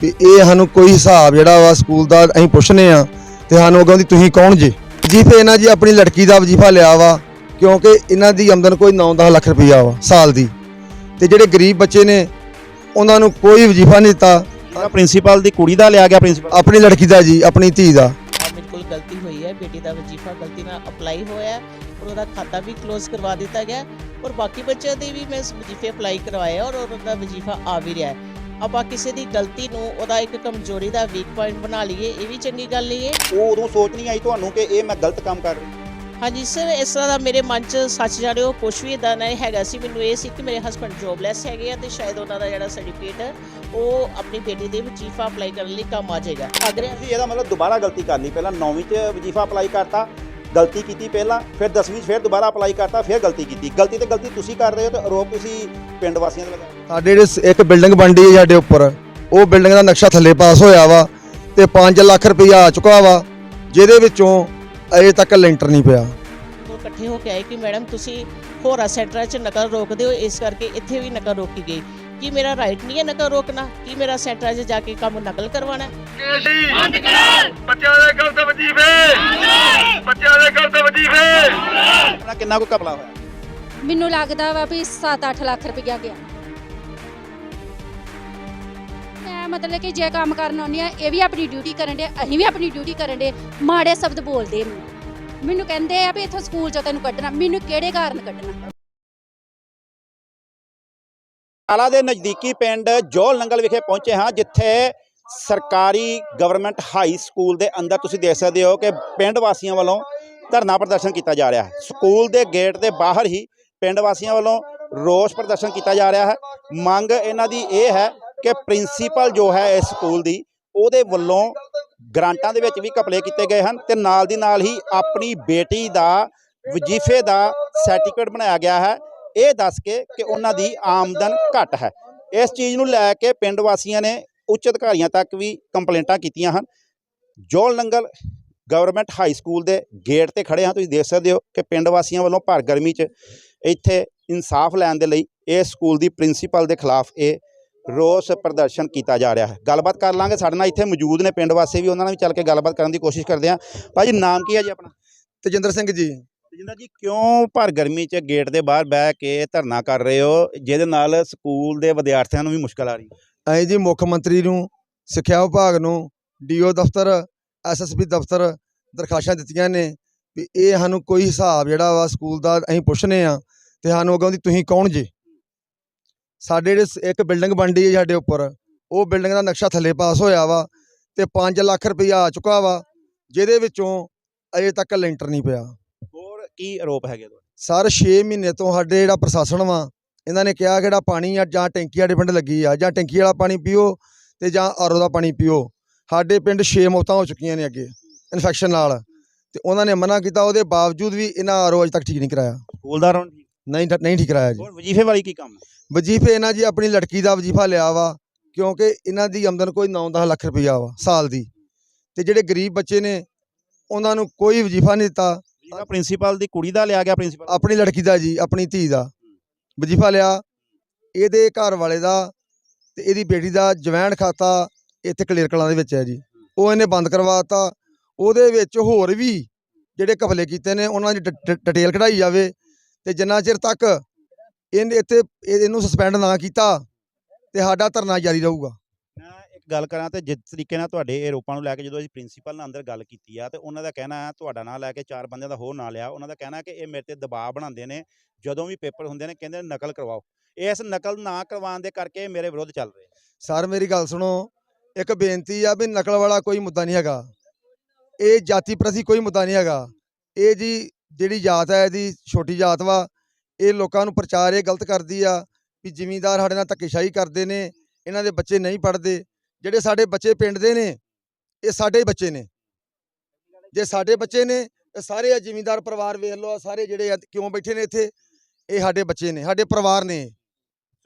ਵੀ ਇਹ ਸਾਨੂੰ ਕੋਈ ਹਿਸਾਬ ਜਿਹੜਾ ਵਾ ਸਕੂਲ ਦਾ ਅਸੀਂ ਪੁੱਛਨੇ ਆ ਤੇ ਸਾਨੂੰ ਅੱਗੋਂ ਦੀ ਤੁਸੀਂ ਕੌਣ ਜੇ? ਵਜੀਫੇ ਇਹਨਾਂ ਜੀ ਆਪਣੀ ਲੜਕੀ ਦਾ ਵਜੀਫਾ ਲਿਆ ਵਾ ਕਿਉਂਕਿ ਇਹਨਾਂ ਦੀ ਆਮਦਨ ਕੋਈ 9-10 ਲੱਖ ਰੁਪਈਆ ਵਾ ਸਾਲ ਦੀ। ਤੇ ਜਿਹੜੇ ਗਰੀਬ ਬੱਚੇ ਨੇ ਉਹਨਾਂ ਨੂੰ ਕੋਈ ਵਜੀਫਾ ਨਹੀਂ ਦਿੱਤਾ। ਜਿਹੜਾ ਪ੍ਰਿੰਸੀਪਲ ਦੀ ਕੁੜੀ ਦਾ ਲਿਆ ਗਿਆ ਪ੍ਰਿੰਸੀਪਲ? ਆਪਣੀ ਲੜਕੀ ਦਾ ਜੀ ਆਪਣੀ ਧੀ ਦਾ। ਬਿਲਕੁਲ ਗਲਤੀ ਹੋਈ ਹੈ ਬੇਟੀ ਦਾ ਵਜੀਫਾ ਗਲਤੀ ਨਾਲ ਅਪਲਾਈ ਹੋਇਆ ਹੈ ਔਰ ਉਹਦਾ ਖਾਤਾ ਵੀ ਕਲੋਜ਼ ਕਰਵਾ ਦਿੱਤਾ ਗਿਆ ਔਰ ਬਾਕੀ ਬੱਚਿਆਂ ਦੇ ਵੀ ਮੈਂ ਵਜੀਫੇ ਅਪਲਾਈ ਕਰਵਾਏ ਔਰ ਉਹਦਾ ਵਜੀਫਾ ਆ ਵੀ ਰਿਹਾ ਹੈ। ਆਪਾਂ ਕਿਸੇ ਦੀ ਗਲਤੀ ਨੂੰ ਉਹਦਾ ਇੱਕ ਕਮਜ਼ੋਰੀ ਦਾ ਵੀਕ ਪੁਆਇੰਟ ਬਣਾ ਲਈਏ ਇਹ ਵੀ ਚੰਗੀ ਗੱਲ ਨਹੀਂ ਹੈ। ਉਹ ਉਦੋਂ ਸੋਚ ਨਹੀਂ ਆਈ ਤੁਹਾਨੂੰ ਕਿ ਇਹ ਮੈਂ ਗਲਤ ਕੰਮ ਕਰ ਰਹੀ। ਹਾਂਜੀ ਸਰ ਇਸ ਤਰ੍ਹਾਂ ਦਾ ਮੇਰੇ ਮਨ 'ਚ ਸੱਚ ਜਾਣਿਓ ਕੁਛ ਵੀ ਇਦਾਂ ਨਹੀਂ ਹੈਗਾ ਸੀ। ਮੈਨੂੰ ਇਹ ਸੀ ਕਿ ਮੇਰੇ ਹਸਬੰਡ ਜੋਬਲੈਸ ਹੈਗੇ ਆ ਤੇ ਸ਼ਾਇਦ ਉਹਨਾਂ ਦਾ ਜਿਹੜਾ ਸਰਟੀਫਿਕੇਟ ਉਹ ਆਪਣੀ ਬੇਟੀ ਦੇ ਵਜੀਫਾ ਅਪਲਾਈ ਕਰਨ ਲਈ ਕੰਮ ਆ ਜਾਏਗਾ। ਅਗਰ ਤੁਸੀਂ ਇਹਦਾ ਮਤਲਬ ਦੁਬਾਰਾ ਗਲਤੀ ਕਰ ਲਈ ਪਹਿਲਾਂ 9ਵੀਂ 'ਚ ਵਜੀਫਾ ਅਪਲਾਈ ਕਰਤਾ ਗਲਤੀ ਕੀਤੀ ਪਹਿਲਾਂ ਫਿਰ 10ਵੀਂ 'ਚ ਫਿਰ ਦੁਬਾਰਾ ਅਪਲਾਈ ਕਰਤਾ ਫਿਰ ਗਲਤੀ ਕੀਤੀ। ਗਲਤੀ ਤੇ ਗਲਤੀ ਤੁਸੀਂ ਕਰ ਰਹੇ ਹੋ ਤੇ ਆਰੋਪ ਤੁਸੀਂ ਪਿੰਡ ਵਾਸੀਆਂ ਤੇ ਲਗਾ ਰਹੇ ਹੋ ਸਾਡੇ ਜਿਹੜੇ ਇੱਕ ਬਿਲਡਿੰਗ ਬਣਦੀ ਹੈ ਸਾਡੇ ਉੱਪਰ ਉਹ ਬਿਲਡਿੰਗ ਦਾ ਨਕਸ਼ਾ ਥੱਲੇ ਪਾਸ ਹੋਇਆ ਵਾ ਤੇ 5 ਲੱਖ ਰੁਪਈਆ ਆ ਚੁੱਕਾ ਵਾ ਜਿਹਦੇ ਵਿੱਚੋਂ ਅਜੇ ਤੱਕ ਲੈਂਟਰ ਨਹੀਂ ਪਿਆ। ਉਹ ਇਕੱਠੇ ਹੋ ਕੇ ਆਏ ਕਿ ਮੈਡਮ ਤੁਸੀਂ ਹੋਰਾਂ ਸੈਂਟਰਾਂ 'ਚ ਨਕਲ ਰੋਕਦੇ ਹੋ ਇਸ ਕਰਕੇ ਇੱਥੇ ਵੀ ਨਕਲ ਰੋਕੀ ਗਈ। ਕੀ ਮੇਰਾ ਰਾਈਟ ਨਹੀਂ ਹੈ ਨਕਲ ਰੋਕਣਾ। ਕੀ ਮੇਰਾ ਸੈਂਟਰਾਂ 'ਚ ਜਾ ਕੇ ਕੰਮ ਨਕਲ ਕਰਵਾਉਣਾ? ਬੰਦ ਕਰ ਬੱਚਿਆਂ ਦੇ ਗਲਤ ਵਜੀਫੇ ਬੱਚਿਆਂ ਦੇ ਗਲਤ ਵਜੀਫੇ ਆਪਣਾ ਕਿੰਨਾ ਕੁ ਕਪਲਾ ਹੋਇਆ? ਮੈਨੂੰ ਲੱਗਦਾ ਵਾ ਵੀ 7-8 ਲੱਖ ਰੁਪਇਆ ਗਿਆ। ਮੈਂ ਮਤਲਬ ਕਿ ਜੇ ਕੰਮ ਕਰਨ ਆਉਂਦੀ ਆ ਇਹ ਵੀ ਆਪਣੀ ਡਿਊਟੀ ਕਰਨ ਦੇ ਅਸੀਂ ਵੀ ਆਪਣੀ ਡਿਊਟੀ ਕਰਨ ਦੇ ਮਾੜੇ ਸ਼ਬਦ ਬੋਲਦੇ ਮੈਨੂੰ। ਮੈਨੂੰ ਕਹਿੰਦੇ ਆ ਵੀ ਇੱਥੋਂ ਸਕੂਲ ਚੋਂ ਤੈਨੂੰ ਕੱਢਣਾ ਮੈਨੂੰ ਕਿਹੜੇ ਕਾਰਨ ਕੱਢਣਾ? ਆਲਾ ਦੇ ਨਜ਼ਦੀਕੀ ਪਿੰਡ ਜੋਲ ਨੰਗਲ ਵਿਖੇ ਪਹੁੰਚੇ ਹਾਂ, ਜਿੱਥੇ ਸਰਕਾਰੀ ਗਵਰਨਮੈਂਟ ਹਾਈ ਸਕੂਲ ਦੇ ਅੰਦਰ ਤੁਸੀਂ ਦੇਖ ਸਕਦੇ ਹੋ ਕਿ ਪਿੰਡ ਵਾਸੀਆਂ ਵੱਲੋਂ ਧਰਨਾ ਪ੍ਰਦਰਸ਼ਨ ਕੀਤਾ ਜਾ ਰਿਹਾ ਹੈ। ਸਕੂਲ ਦੇ ਗੇਟ ਦੇ ਬਾਹਰ ਹੀ ਪਿੰਡ ਵਾਸੀਆਂ ਵੱਲੋਂ ਰੋਸ ਪ੍ਰਦਰਸ਼ਨ ਕੀਤਾ ਜਾ ਰਿਹਾ ਹੈ। ਮੰਗ ਇਹਨਾਂ ਦੀ ਇਹ ਹੈ ਕਿ ਪ੍ਰਿੰਸੀਪਲ ਜੋ ਹੈ ਇਸ ਸਕੂਲ ਦੀ, ਉਹਦੇ ਵੱਲੋਂ ਗ੍ਰਾਂਟਾਂ ਦੇ ਵਿੱਚ ਵੀ ਘਪਲੇ ਕੀਤੇ ਗਏ ਹਨ ਤੇ ਨਾਲ ਦੀ ਨਾਲ ਹੀ ਆਪਣੀ ਬੇਟੀ ਦਾ ਵਜੀਫੇ ਦਾ ਸਰਟੀਫਿਕੇਟ ਬਣਾਇਆ ਗਿਆ ਹੈ। ਇਹ ਦੱਸ ਕੇ ਕਿ ਉਹਨਾਂ ਦੀ ਆਮਦਨ ਘੱਟ ਹੈ। ਇਸ ਚੀਜ਼ ਨੂੰ ਲੈ ਕੇ ਪਿੰਡ ਵਾਸੀਆਂ ਨੇ ਉੱਚ ਅਧਿਕਾਰੀਆਂ ਤੱਕ ਵੀ ਕੰਪਲੇਂਟਾਂ ਕੀਤੀਆਂ ਹਨ। Jol Nangal government high school ਦੇ ਗੇਟ ਤੇ ਖੜੇ ਹਾਂ। ਤੁਸੀਂ ਦੇਖ ਸਕਦੇ ਹੋ ਕਿ ਪਿੰਡ ਵਾਸੀਆਂ ਵੱਲੋਂ ਭਰ ਗਰਮੀ 'ਚ ਇੱਥੇ ਇਨਸਾਫ ਲੈਣ ਦੇ ਲਈ ਇਸ ਸਕੂਲ ਦੀ ਪ੍ਰਿੰਸੀਪਲ ਦੇ ਖਿਲਾਫ ਇਹ ਰੋਸ ਪ੍ਰਦਰਸ਼ਨ ਕੀਤਾ ਜਾ ਰਿਹਾ ਹੈ। ਗੱਲਬਾਤ ਕਰ ਲਾਂਗੇ। ਸਾਡੇ ਨਾਲ ਇੱਥੇ ਮੌਜੂਦ ਨੇ ਪਿੰਡ ਵਾਸੀ ਵੀ। ਉਹਨਾਂ ਨਾਲ ਵੀ ਚੱਲ ਕੇ ਗੱਲਬਾਤ ਕਰਨ ਦੀ ਕੋਸ਼ਿਸ਼ ਕਰਦੇ ਹਾਂ। ਭਾਜੀ ਨਾਮ ਕੀ ਹੈ ਜੀ ਆਪਣਾ? ਤੇਜਿੰਦਰ ਸਿੰਘ ਜੀ। ਜਿੰਦਾ ਜੀ ਕਿਉਂ ਭਰ ਗਰਮੀ 'ਚ ਗੇਟ ਦੇ ਬਾਹਰ ਬਹਿ ਕੇ ਧਰਨਾ ਕਰ ਰਹੇ ਹੋ, ਜਿਹਦੇ ਨਾਲ ਸਕੂਲ ਦੇ ਵਿਦਿਆਰਥੀਆਂ ਨੂੰ ਵੀ ਮੁਸ਼ਕਲ ਆ ਰਹੀ ਹੈ? ਅਸੀਂ ਜੀ ਮੁੱਖ ਮੰਤਰੀ ਨੂੰ, ਸਿੱਖਿਆ ਵਿਭਾਗ ਨੂੰ ਡੀਓ ਦਫ਼ਤਰ ਐਸਐਸਪੀ ਦਫ਼ਤਰ ਦਰਖਾਸਤਾਂ ਦਿੱਤੀਆਂ ਨੇ ਵੀ ਇਹ ਸਾਨੂੰ ਕੋਈ ਹਿਸਾਬ ਜਿਹੜਾ ਵਾ ਸਕੂਲ ਦਾ ਅਸੀਂ ਪੁੱਛਨੇ ਆ ਤੇ ਸਾਨੂੰ ਅੱਗੋਂ ਦੀ ਤੁਸੀਂ ਕੌਣ ਜੇ? ਸਾਡੇ ਜਿਹੜੇ ਸ- ਇੱਕ ਬਿਲਡਿੰਗ ਬਣਦੀ ਹੈ ਸਾਡੇ ਉੱਪਰ, ਉਹ ਬਿਲਡਿੰਗ ਦਾ ਨਕਸ਼ਾ ਥੱਲੇ ਪਾਸ ਹੋਇਆ ਵਾ ਤੇ 5 ਲੱਖ ਰੁਪਈਆ ਆ ਚੁੱਕਾ ਵਾ, ਜਿਹਦੇ ਵਿੱਚੋਂ ਅਜੇ ਤੱਕ ਲੈਂਟਰ ਨਹੀਂ ਪਿਆ। ਕੀ ਆਰੋਪ ਹੈਗੇ ਤੁਹਾਡੇ? ਸਰ 6 ਮਹੀਨੇ ਤੋਂ ਸਾਡੇ ਜਿਹੜਾ ਪ੍ਰਸ਼ਾਸਨ ਵਾ ਇਹਨਾਂ ਨੇ ਕਿਹਾ ਕਿ ਜਿਹੜਾ ਪਾਣੀ ਆ ਜਾਂ ਟੈਂਕੀ ਸਾਡੇ ਪਿੰਡ ਲੱਗੀ ਆ ਜਾਂ ਟੈਂਕੀ ਵਾਲਾ ਪਾਣੀ ਪੀਓ ਤੇ ਜਾਂ ਆਰੋ ਦਾ ਪਾਣੀ ਪੀਓ। ਸਾਡੇ ਪਿੰਡ 6 ਮੌਤਾਂ ਹੋ ਚੁੱਕੀਆਂ ਨੇ ਅੱਗੇ ਇਨਫੈਕਸ਼ਨ ਨਾਲ। ਤੇ ਉਹਨਾਂ ਨੇ ਮਨਾ ਕੀਤਾ ਉਹਦੇ ਬਾਵਜੂਦ ਵੀ ਇਹਨਾਂ ਆਰੋ ਅਜੇ ਤੱਕ ਠੀਕ ਨਹੀਂ ਕਰਾਇਆ। ਸਕੂਲ ਦਾ ਰੌਣ ਨਹੀਂ ਨਹੀਂ ਠੀਕ ਕਰਾਇਆ ਜੀ। ਵਜੀਫੇ ਵਾਲੀ ਕੀ ਕੰਮ ਵਜੀਫੇ ਇਹਨਾਂ ਜੀ ਆਪਣੀ ਲੜਕੀ ਦਾ ਵਜੀਫਾ ਲਿਆ ਵਾ ਕਿਉਂਕਿ ਇਹਨਾਂ ਦੀ ਆਮਦਨ ਕੋਈ 9-10 ਲੱਖ ਰੁਪਈਆ ਵਾ ਸਾਲ ਦੀ। ਤੇ ਜਿਹੜੇ ਗਰੀਬ ਬੱਚੇ ਨੇ ਉਹਨਾਂ ਨੂੰ ਕੋਈ ਵਜੀਫਾ ਨਹੀਂ ਦਿੱਤਾ ਵਜੀਫਾ ਪ੍ਰਿੰਸੀਪਲ ਦੀ ਕੁੜੀ ਦਾ ਲਿਆ ਗਿਆ ਪ੍ਰਿੰਸੀਪਲ ਆਪਣੀ ਲੜਕੀ ਦਾ ਜੀ, ਆਪਣੀ ਧੀ ਦਾ। ਵਜੀਫਾ ਲਿਆ। ਇਹਦੇ ਘਰ ਵਾਲੇ ਦਾ ਤੇ ਇਹਦੀ ਬੇਟੀ ਦਾ ਜਵੈਣ ਖਾਤਾ ਇੱਥੇ ਕਲੀਅਰ ਕਲਾਂ ਦੇ ਵਿੱਚ ਹੈ ਜੀ। ਉਹ ਇਹਨੇ ਬੰਦ ਕਰਵਾਤਾ। ਉਹਦੇ ਵਿੱਚ ਹੋਰ ਵੀ ਜਿਹੜੇ ਘਪਲੇ ਕੀਤੇ ਨੇ, ਉਹਨਾਂ ਦੀ ਡਿਟੇਲ ਕਢਾਈ ਜਾਵੇ ਤੇ ਜਿੰਨਾ ਚਿਰ ਤੱਕ ਇਹਨੇ ਇੱਥੇ ਇਹ- ਇਹਨੂੰ ਸਸਪੈਂਡ ਨਾ ਕੀਤਾ ਤੇ ਸਾਡਾ ਧਰਨਾ ਜਾਰੀ ਰਹੂਗਾ। ਗੱਲ ਕਰਾਂ ਤੇ ਜਿਸ ਤਰੀਕੇ ਨਾਲ ਤੁਹਾਡੇ ਇਹ ਰੋਪਾਂ ਨੂੰ ਲੈ ਕੇ ਜਦੋਂ ਅਸੀਂ ਪ੍ਰਿੰਸੀਪਲ ਨਾਲ ਅੰਦਰ ਗੱਲ ਕੀਤੀ ਆ ਤੇ ਉਹਨਾਂ ਦਾ ਕਹਿਣਾ ਹੈ ਤੁਹਾਡਾ ਨਾਂ ਲੈ ਕੇ ਚਾਰ ਬੰਦਿਆਂ ਦਾ ਹੋਰ ਨਾਂ ਲਿਆ, ਉਹਨਾਂ ਦਾ ਕਹਿਣਾ ਕਿ ਇਹ ਮੇਰੇ ਤੇ ਦਬਾਅ ਬਣਾਉਂਦੇ ਨੇ, ਜਦੋਂ ਵੀ ਪੇਪਰ ਹੁੰਦੇ ਨੇ ਕਹਿੰਦੇ ਨੇ ਨਕਲ ਕਰਵਾਓ। ਇਸ ਨਕਲ ਨਾ ਕਰਵਾਉਣ ਦੇ ਕਰਕੇ ਮੇਰੇ ਵਿਰੁੱਧ ਚੱਲ ਰਹੇ ਸਰ, ਮੇਰੀ ਗੱਲ ਸੁਣੋ, ਇੱਕ ਬੇਨਤੀ ਆ ਵੀ ਨਕਲ ਵਾਲਾ ਕੋਈ ਮੁੱਦਾ ਨਹੀਂ ਹੈਗਾ। ਇਹ ਜਾਤੀ ਪ੍ਰਤੀ ਕੋਈ ਮੁੱਦਾ ਨਹੀਂ ਹੈਗਾ। ਇਹ ਜੀ ਜਿਹੜੀ ਜਾਤ ਹੈ, ਇਹਦੀ ਛੋਟੀ ਜਾਤ ਵਾ, ਇਹ ਲੋਕਾਂ ਨੂੰ ਪ੍ਰਚਾਰ ਇਹ ਗਲਤ ਕਰਦੀ ਆ ਵੀ ਜ਼ਿਮੀਂਦਾਰ ਸਾਡੇ ਨਾਲ ਧੱਕੇਸ਼ਾਹੀ ਕਰਦੇ ਨੇ, ਇਹਨਾਂ ਦੇ ਬੱਚੇ ਨਹੀਂ ਪੜ੍ਹਦੇ। ਜਿਹੜੇ ਸਾਡੇ ਬੱਚੇ ਪਿੰਡ ਦੇ ਨੇ ਇਹ ਸਾਡੇ ਹੀ ਬੱਚੇ ਨੇ। ਜੇ ਸਾਡੇ ਬੱਚੇ ਨੇ ਇਹ ਸਾਰੇ ਆ ਜ਼ਿਮੀਂਦਾਰ ਪਰਿਵਾਰ ਵੇਖ ਲਓ ਸਾਰੇ ਜਿਹੜੇ ਕਿਉਂ ਬੈਠੇ ਨੇ ਇੱਥੇ ਇਹ ਸਾਡੇ ਬੱਚੇ ਨੇ ਸਾਡੇ ਪਰਿਵਾਰ ਨੇ।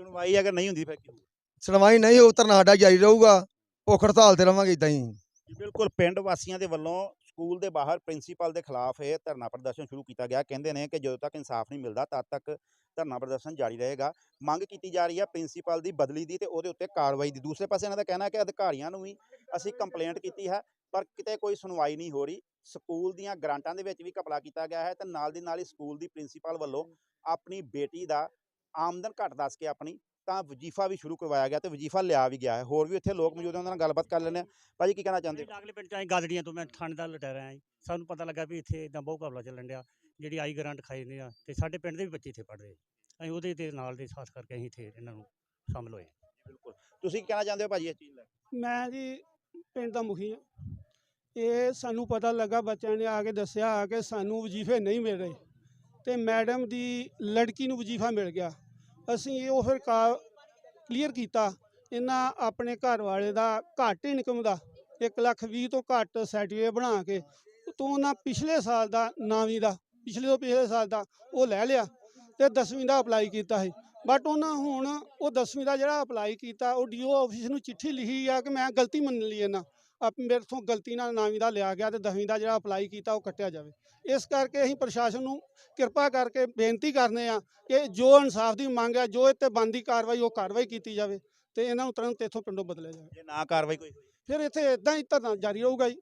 ਸੁਣਵਾਈ ਅਗਰ ਨਹੀਂ ਹੁੰਦੀ ਫਿਰ ਹੋਊ? ਸੁਣਵਾਈ ਨਹੀਂ ਹੋ ਧਰਨਾ ਸਾਡਾ ਜਾਰੀ ਰਹੂਗਾ ਭੁੱਖ ਹੜਤਾਲ ਤੇ ਰਵਾਂਗੇ ਇਦਾਂ ਹੀ। ਬਿਲਕੁਲ ਪਿੰਡ ਵਾਸੀਆਂ ਦੇ ਵੱਲੋਂ ਸਕੂਲ ਦੇ ਬਾਹਰ ਪ੍ਰਿੰਸੀਪਲ ਦੇ ਖਿਲਾਫ ਇਹ ਧਰਨਾ ਪ੍ਰਦਰਸ਼ਨ ਸ਼ੁਰੂ ਕੀਤਾ ਗਿਆ। ਕਹਿੰਦੇ ਨੇ ਕਿ ਜਦੋਂ ਤੱਕ ਇਨਸਾਫ ਨਹੀਂ ਮਿਲਦਾ ਤਦ ਤੱਕ ਧਰਨਾ ਪ੍ਰਦਰਸ਼ਨ ਜਾਰੀ ਰਹੇਗਾ। ਮੰਗ ਕੀਤੀ ਜਾ ਰਹੀ ਹੈ ਪ੍ਰਿੰਸੀਪਲ ਦੀ ਬਦਲੀ ਦੀ ਤੇ ਉਹਦੇ ਉੱਤੇ ਕਾਰਵਾਈ ਦੀ। ਦੂਸਰੇ ਪਾਸੇ ਇਹਨਾਂ ਦਾ ਕਹਿਣਾ ਹੈ ਕਿ ਅਧਿਕਾਰੀਆਂ ਨੂੰ ਵੀ ਅਸੀਂ ਕੰਪਲੇਂਟ ਕੀਤੀ ਹੈ ਪਰ ਕਿਤੇ ਕੋਈ ਸੁਣਵਾਈ ਨਹੀਂ ਹੋ ਰਹੀ। ਸਕੂਲ ਦੀਆਂ ਗ੍ਰਾਂਟਾਂ ਦੇ ਵਿੱਚ ਵੀ ਘਪਲਾ ਕੀਤਾ ਗਿਆ ਹੈ ਤੇ ਨਾਲ ਦੀ ਨਾਲ ਹੀ ਸਕੂਲ ਦੀ ਪ੍ਰਿੰਸੀਪਲ ਵੱਲੋਂ ਆਪਣੀ ਬੇਟੀ ਦਾ ਆਮਦਨ ਘੱਟ ਦੱਸ ਕੇ ਆਪਣੀ ਤਾਂ ਵਜੀਫਾ ਵੀ ਸ਼ੁਰੂ ਕਰਵਾਇਆ ਗਿਆ ਤੇ ਵਜੀਫਾ ਲਿਆ ਵੀ ਗਿਆ ਹੈ। ਹੋਰ ਵੀ ਇੱਥੇ ਲੋਕ ਮੌਜੂਦ ਹਨ ਉਹਨਾਂ ਨਾਲ ਗੱਲਬਾਤ ਕਰ ਲੈਂਦੇ ਆ ਭਾਜੀ ਕੀ ਕਹਿਣਾ ਚਾਹੁੰਦੇ ਹੋ? ਲਾਗਲੇ ਪਿੰਡ ਚ ਆਈ ਗਾਦੜੀਆਂ ਤੋਂ ਮੈਂ ਥਾਣੇਦਾਰ ਲਟਾਇਆ ਆਇਆ ਜੀ ਸਾਨੂੰ ਪਤਾ ਲੱਗਾ ਵੀ ਇੱਥੇ ਇਦਾਂ ਬਹੁਤ ਘਪਲਾ ਚੱਲਣ ਡਿਆ ਜਿਹੜੀ ਆਈ ਗ੍ਰਾਂਟ ਖਾਈ ਨੇ ਆ ਤੇ ਸਾਡੇ ਪਿੰਡ ਦੇ ਵੀ ਬੱਚੇ ਇੱਥੇ ਪੜ੍ਹਦੇ ਆ। ਅਸੀਂ ਉਹਦੇ ਤੇ ਨਾਲ ਦੇ ਸਾਥ ਕਰਕੇ ਅਸੀਂ ਇੱਥੇ ਇਹਨਾਂ ਨੂੰ ਸ਼ਾਮਲ ਹੋਏ ਬਿਲਕੁਲ। ਤੁਸੀਂ ਕੀ ਕਹਿਣਾ ਚਾਹੁੰਦੇ ਹੋ ਭਾਜੀ ਇਸ ਚੀਜ਼ ਲੈ? ਮੈਂ ਜੀ ਪਿੰਡ ਦਾ ਮੁਖੀ ਹਾਂ। ਇਹ ਸਾਨੂੰ ਪਤਾ ਲੱਗਾ ਬੱਚਿਆਂ ਨੇ ਆ ਕੇ ਦੱਸਿਆ ਆ ਕਿ ਸਾਨੂੰ ਵਜ਼ੀਫੇ ਨਹੀਂ ਮਿਲ ਰਹੇ ਤੇ ਮੈਡਮ ਦੀ ਲੜਕੀ ਨੂੰ ਵਜ਼ੀਫਾ ਮਿਲ ਗਿਆ। ਅਸੀਂ ਉਹ ਫਿਰ ਕਲੀਅਰ ਕੀਤਾ। ਇਹਨਾਂ ਆਪਣੇ ਘਰ ਵਾਲੇ ਦਾ ਘੱਟ ਇਨਕਮ ਦਾ 1 ਲੱਖ 20 ਤੋਂ ਘੱਟ ਸਰਟੀਫਿਕੇਟ ਬਣਾ ਕੇ ਤੋਂ ਉਹਨਾਂ ਪਿਛਲੇ ਸਾਲ ਦਾ ਨਾਵੀਂ ਦਾ, ਪਿਛਲੇ ਤੋਂ ਪਿਛਲੇ ਸਾਲ ਦਾ ਉਹ ਲੈ ਲਿਆ ਤੇ 10ਵੀਂ ਦਾ ਅਪਲਾਈ ਕੀਤਾ ਸੀ। ਬਟ ਉਹਨਾਂ ਹੁਣ ਉਹ 10ਵੀਂ ਦਾ ਜਿਹੜਾ ਅਪਲਾਈ ਕੀਤਾ, ਉਹ ਡੀਓ ਆਫਿਸ ਨੂੰ ਚਿੱਠੀ ਲਿਖੀ ਆ ਕਿ ਮੈਂ ਗਲਤੀ ਮੰਨ ਲਈ ਇਹਨਾਂ। ਮੇਰੇ ਤੋਂ ਗਲਤੀ ਨਾਲ ਨਾਵੀਂ ਦਾ ਲਿਆ ਗਿਆ ਤੇ 10ਵੀਂ ਦਾ ਜਿਹੜਾ ਅਪਲਾਈ ਕੀਤਾ ਉਹ ਕੱਟਿਆ ਜਾਵੇ। ਇਸ ਕਰਕੇ ਅਸੀਂ ਪ੍ਰਸ਼ਾਸਨ ਨੂੰ ਕਿਰਪਾ ਕਰਕੇ ਬੇਨਤੀ ਕਰਨੇ ਆ ਕਿ ਜੋ ਇਨਸਾਫ ਦੀ ਮੰਗ ਹੈ ਜੋ ਇੱਥੇ ਬੰਦੀ ਕਾਰਵਾਈ ਉਹ ਕਾਰਵਾਈ ਕੀਤੀ ਜਾਵੇ ਤੇ ਇਹਨਾਂ ਨੂੰ ਤੁਰੰਤ ਇੱਥੋਂ ਪਿੰਡੋਂ ਬਦਲਿਆ ਜਾਵੇ। ਜੇ ਨਾ ਕਾਰਵਾਈ ਕੋਈ ਹੋਈ? ਫਿਰ ਇੱਥੇ ਇਦਾਂ ਹੀ ਧਰਨਾ ਜਾਰੀ ਰਹੂਗਾ ਜੀ।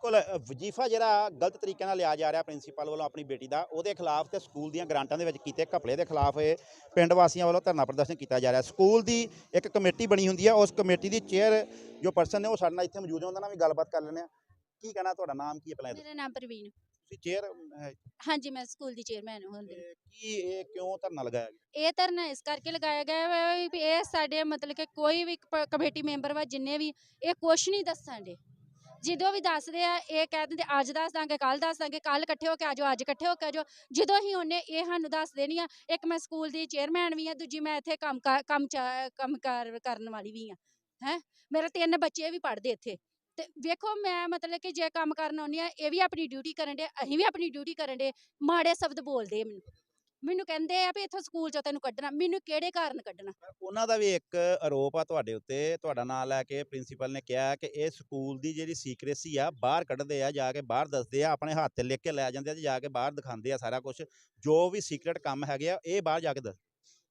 ਬਿਲਕੁਲ ਵਜੀਫਾ ਜਿਹੜਾ ਗਲਤ ਤਰੀਕੇ ਨਾਲ ਲਿਆ ਜਾ ਰਿਹਾ ਪ੍ਰਿੰਸੀਪਲ ਵੱਲੋਂ ਆਪਣੀ ਬੇਟੀ ਦਾ ਉਹਦੇ ਖਿਲਾਫ ਤੇ ਸਕੂਲ ਦੀਆਂ ਗ੍ਰਾਂਟਾਂ ਦੇ ਵਿੱਚ ਕੀਤੇ ਘਪਲੇ ਦੇ ਖਿਲਾਫ ਇਹ ਪਿੰਡ ਵਾਸੀਆਂ ਵੱਲੋਂ ਧਰਨਾ ਪ੍ਰਦਰਸ਼ਨ ਕੀਤਾ ਜਾ ਰਿਹਾ। ਸਕੂਲ ਦੀ ਇੱਕ ਕਮੇਟੀ ਬਣੀ ਹੁੰਦੀ ਹੈ ਉਸ ਕਮੇਟੀ ਦੀ ਚੇਅਰ ਜੋ ਪਰਸਨ ਨੇ ਉਹ ਸਾਡੇ ਨਾਲ ਇੱਥੇ ਮੌਜੂਦ ਹੈ ਉਹਨਾਂ ਨਾਲ ਵੀ ਗੱਲਬਾਤ ਕਰ ਲੈਂਦੇ ਆ ਕੀ ਕਹਿਣਾ ਤੁਹਾਡਾ ਨਾਮ ਕੀ ਹੈ ਪਹਿਲਾਂ ਮੇਰਾ ਨਾਮ ਪ੍ਰਵੀਨ। ਤੁਸੀਂ ਚੇਅਰ ਹਾਂਜੀ ਮੈਂ ਸਕੂਲ ਦੀ ਚੇਅਰਮੈਨ ਹੁੰਦੀ ਕੀ ਇਹ ਕਿਉਂ ਧਰਨਾ ਲਗਾਇਆ ਗਿਆ? ਇਹ ਧਰਨਾ ਇਸ ਕਰਕੇ ਲਗਾਇਆ ਗਿਆ ਵਾ ਵੀ ਇਹ ਸਾਡੇ ਮਤਲਬ ਕਿ ਕੋਈ ਵੀ ਕਮੇਟੀ ਮੈਂਬਰ ਵਾ ਜਿੰਨੇ ਵੀ ਇਹ ਕੁਛ ਨਹੀਂ ਦੱਸਣ ਦੇ। ਜਦੋਂ ਵੀ ਦੱਸਦੇ ਆ, ਇਹ ਕਹਿ ਦਿੰਦੇ, ਅੱਜ ਦੱਸ ਦਾਂਗੇ ਕੱਲ ਦੱਸ ਦਾਂਗੇ ਕੱਲ ਇਕੱਠੇ ਹੋ ਕੇ ਆਜੋ ਅੱਜ ਇਕੱਠੇ ਹੋ ਕੇ ਆਜੋ ਜਦੋਂ ਹੀ ਉਹਨੇ ਇਹ ਸਾਨੂੰ ਦੱਸ ਦੇਣੀ ਆ, ਇੱਕ ਮੈਂ ਸਕੂਲ ਦੀ ਚੇਅਰਮੈਨ ਵੀ ਆ, ਦੂਜੀ ਮੈਂ ਇੱਥੇ ਕੰਮ ਕਾਰ- ਕੰਮ ਚਾ- ਕੰਮ ਕਾਰ, ਕਰਨ ਵਾਲੀ ਵੀ ਆ, ਹੈ। ਮੇਰੇ ਤਿੰਨ ਬੱਚੇ ਵੀ ਪੜ੍ਹਦੇ ਇੱਥੇ। ਤੇ ਵੇਖੋ, ਮੈਂ ਮਤਲਬ ਕਿ ਜੇ ਕੰਮ ਕਰਨ ਆਉਂਦੀ ਆ, ਇਹ ਵੀ ਆਪਣੀ ਡਿਊਟੀ ਕਰਨ ਦੇ ਅਸੀਂ ਵੀ ਆਪਣੀ ਡਿਊਟੀ ਕਰਨ ਦੇ ਮਾੜੇ ਸ਼ਬਦ ਬੋਲਦੇ ਮੈਨੂੰ। ਮੈਨੂੰ ਕਹਿੰਦੇ ਆ ਵੀ ਇੱਥੋਂ ਸਕੂਲ ਚੋਂ ਤੈਨੂੰ ਕੱਢਣਾ ਮੈਨੂੰ ਕਿਹੜੇ ਕਾਰਨ ਕੱਢਣਾ? ਉਹਨਾਂ ਦਾ ਵੀ ਇੱਕ ਆਰੋਪ ਆ ਤੁਹਾਡੇ ਉੱਤੇ ਤੁਹਾਡਾ ਨਾਮ ਲੈ ਕੇ ਪ੍ਰਿੰਸੀਪਲ ਨੇ ਕਿਹਾ ਕਿ ਇਹ ਸਕੂਲ ਦੀ ਜਿਹੜੀ ਸੀਕ੍ਰੇਸੀ ਆ ਬਾਹਰ ਕੱਢਦੇ ਆ ਜਾ ਕੇ ਬਾਹਰ ਦੱਸਦੇ ਆ ਆਪਣੇ ਹੱਥ ਤੇ ਲਿਖ ਕੇ ਲੈ ਜਾਂਦੇ ਆ ਤੇ ਜਾ ਕੇ ਬਾਹਰ ਦਿਖਾਉਂਦੇ ਆ ਸਾਰਾ ਕੁਝ ਜੋ ਵੀ ਸੀਕ੍ਰੇਟ ਕੰਮ ਹੈਗੇ ਆ ਇਹ ਬਾਹਰ ਜਾ ਕੇ ਦੱਸ